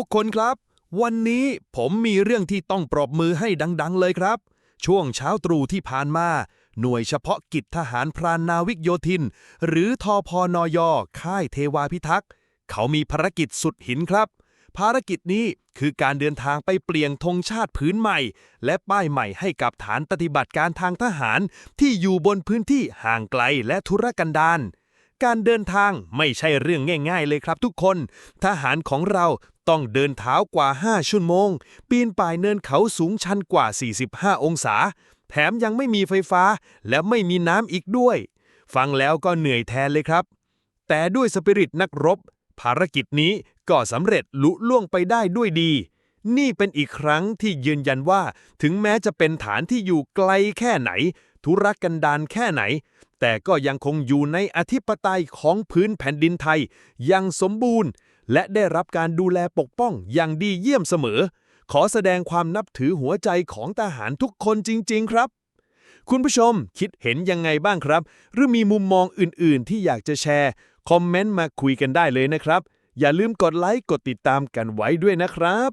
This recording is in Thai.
ทุกคนครับ วันนี้ผมมีเรื่องที่ต้องปรบมือให้ดังๆเลยครับ ช่วงเช้าตรู่ที่ผ่านมา หน่วยเฉพาะกิจทหารพรานนาวิกโยธิน หรือทอพอนอยค่ายเทวาพิทักษ์ เขามีภารกิจสุดหินครับ ภารกิจนี้คือการเดินทางไปเปลี่ยนธงชาติพื้นใหม่ และป้ายใหม่ให้กับฐานปฏิบัติการทางทหารที่อยู่บนพื้นที่ห่างไกลและทุรกันดาร การเดินทางไม่ใช่เรื่องง่าย ๆ เลยครับทุกคน ทหารของเราต้องเดินเท้ากว่า 5 ชั่วโมง ปีนป่ายเนินเขาสูงชันกว่า 45 องศา แถมยังไม่มีไฟฟ้า และไม่มีน้ำอีกด้วย ฟังแล้วก็เหนื่อยแทนเลยครับ แต่ด้วยสปิริตนักรบ ภารกิจนี้ก็สำเร็จลุล่วงไปได้ด้วยดี นี่เป็นอีกครั้งที่ยืนยันว่า ถึงแม้จะเป็นฐานที่อยู่ไกลแค่ไหน ธุรกันดารแค่ไหน แต่ก็ยังคงอยู่ในอธิปไตยของพื้นแผ่นดินไทยอยังสมบูรณ์ และได้รับการดูแลปกป้องอย่างดีเยี่ยมเสมอ ขอแสดงความนับถือหัวใจของทหารทุกคนจริง ๆ ครับ คุณผู้ชมคิดเห็นยังไงบ้างครับ หรือมีมุมมองอื่น ๆ ที่อยากจะแชร์ คอมเมนต์มาคุยกันได้เลยนะครับ อย่าลืมกดไลค์กดติดตามกันไว้ด้วยนะครับ